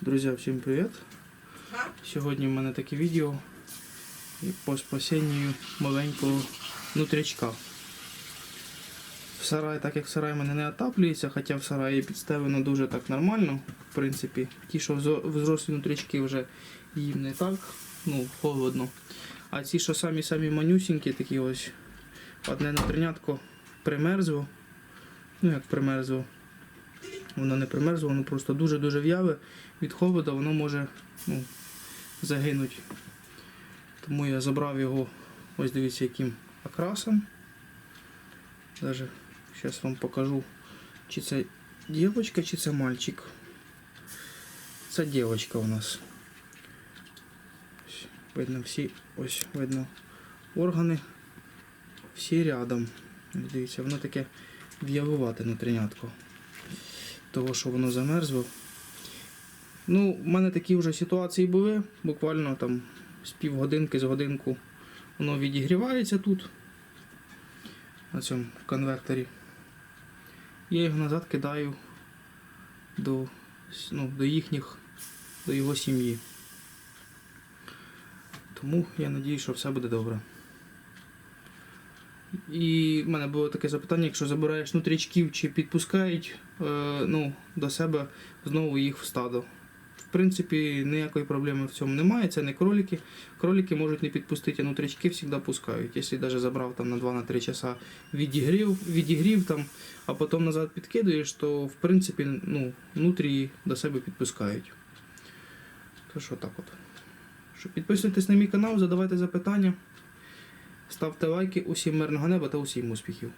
Друзі, всім привіт! Сьогодні в мене таке відео по спасінню маленького нутрячка. В сараї, так як сарай в мене не отаплюється, хоча в сараї підставлено дуже так нормально. В принципі, ті, що взрослі нутрячки вже їм не так, ну, холодно. А ці, що самі-самі манюсінькі, такі ось, одне нутрянятко примерзло. Ну як примерзло. Воно не примерзло, воно просто дуже-дуже в'яве. Від холоду воно може ну, загинути. Тому я забрав його, ось дивіться, яким окрасом. Даже зараз вам покажу, чи це дівчинка, чи це мальчик. Це дівчинка у нас. Видно всі, ось видно органи. Всі рядом. Дивіться, воно таке в'явувати нутрінятко. Того, що воно замерзло. Ну, в мене такі вже ситуації були. Буквально там з півгодинки, з годинку воно відігрівається тут, на цьому конвекторі. Я його назад кидаю до, ну, до їхніх, до його сім'ї. Тому я надію, що все буде добре. І в мене було таке запитання, якщо забираєш нутрячків, чи підпускають е, ну, до себе знову їх в стадо. В принципі, ніякої проблеми в цьому немає. Це не кролики. Кролики можуть не підпустити, а нутрячки завжди пускають. Якщо навіть забрав там на 2-3 часа відігрів, відігрів там, а потім назад підкидаєш, то в принципі ну, нутрії до себе підпускають. То що так от. Підписуйтесь на мій канал, задавайте запитання. Ставте лайки, усім мирного неба та усім успіхів.